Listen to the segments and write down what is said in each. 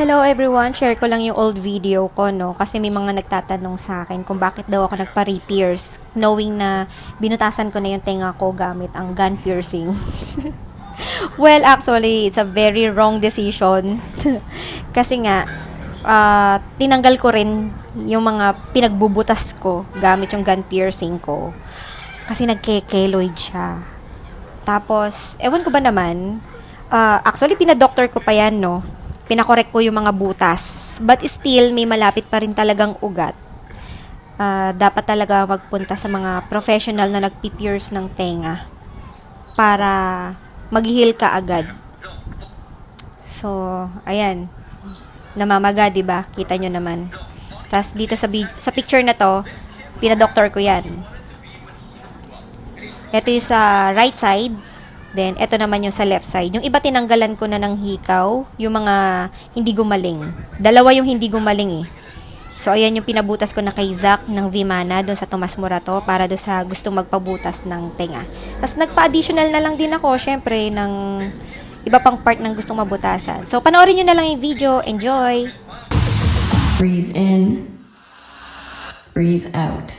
Hello everyone, share ko lang yung old video ko no kasi may mga nagtatanong sa akin kung bakit daw ako nagpa-re-pierce knowing na binutasan ko na yung tenga ko gamit ang gun piercing. well, actually, it's a very wrong decision. kasi nga ah, tinanggal ko rin yung mga pinagbubutas ko gamit yung gun piercing ko. Kasi nagke-keloid siya. Tapos, ewan ko ba naman, ah, actually, pinadoktor ko pa yan, no? Pinakorek ko yung mga butas. But still, may malapit pa rin talagang ugat. Ah, dapat talaga magpunta sa mga professional na nagpi-pierce ng tenga para mag-heal ka agad. So, ayan. Namamaga, 'di ba? Kita nyo naman. Tapos dito sa sa picture na 'to, pinadoktor ko 'yan. Ito yung sa right side. Then, ito naman yung sa left side. Yung iba tinanggalan ko na ng hikaw, yung mga hindi gumaling. Dalawa yung hindi gumaling eh. So, ayan yung pinabutas ko na kay Zach ng Vimana doon sa Tomas Morato para doon sa gustong magpabutas ng tenga. Tapos, nagpa-additional na lang din ako, syempre, ng iba pang part ng gustong mabutasan. So, panoorin nyo na lang yung video. Enjoy! Breathe in, breathe out.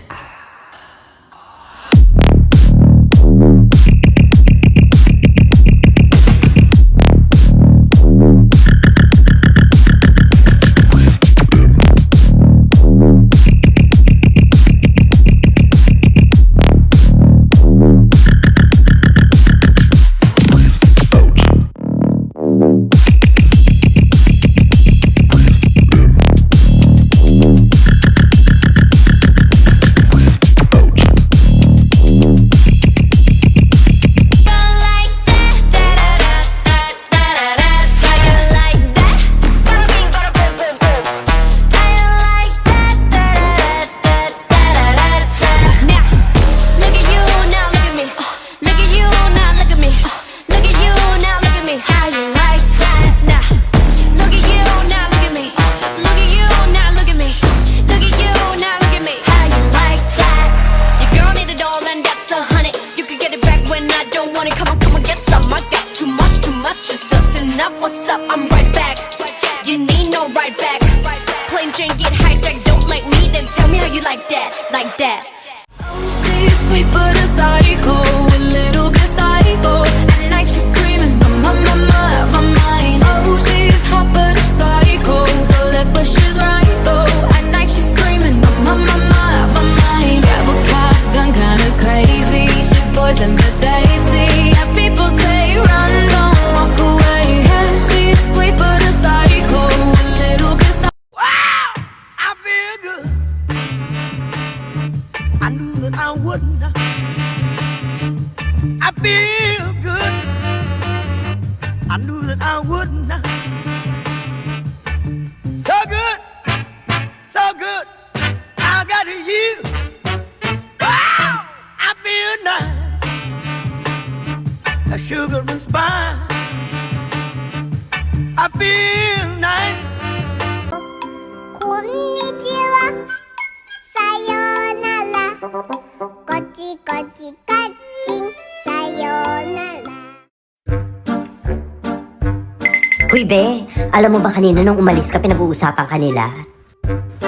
Enough. What's up? I'm right back. You need no right back. Plain Jane get hijacked. Don't like me, then tell me how you like that, like that. She's sweet but a psycho, a little bit psycho. At night she's screaming, on my mind, my mind. Oh, she's hot but a psycho, so left but she's right though. At night she's screaming, on my mind, my mind. A cop, gun kinda crazy. She's poison but tasty. I wouldn't. I feel good. I knew that I wouldn't. So good, so good. I got you. Wow, I feel nice. A sugar and spice. I feel nice. こんにちは。さようなら。 까치까치까칭 사요나라 Hoy be, alam mo ba kanina nung umalis ka pinag-uusapan kanila?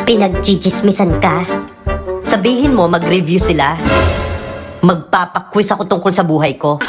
Pinagjijismisan ka? Sabihin mo mag-review sila? Magpapakwis ako tungkol sa buhay ko.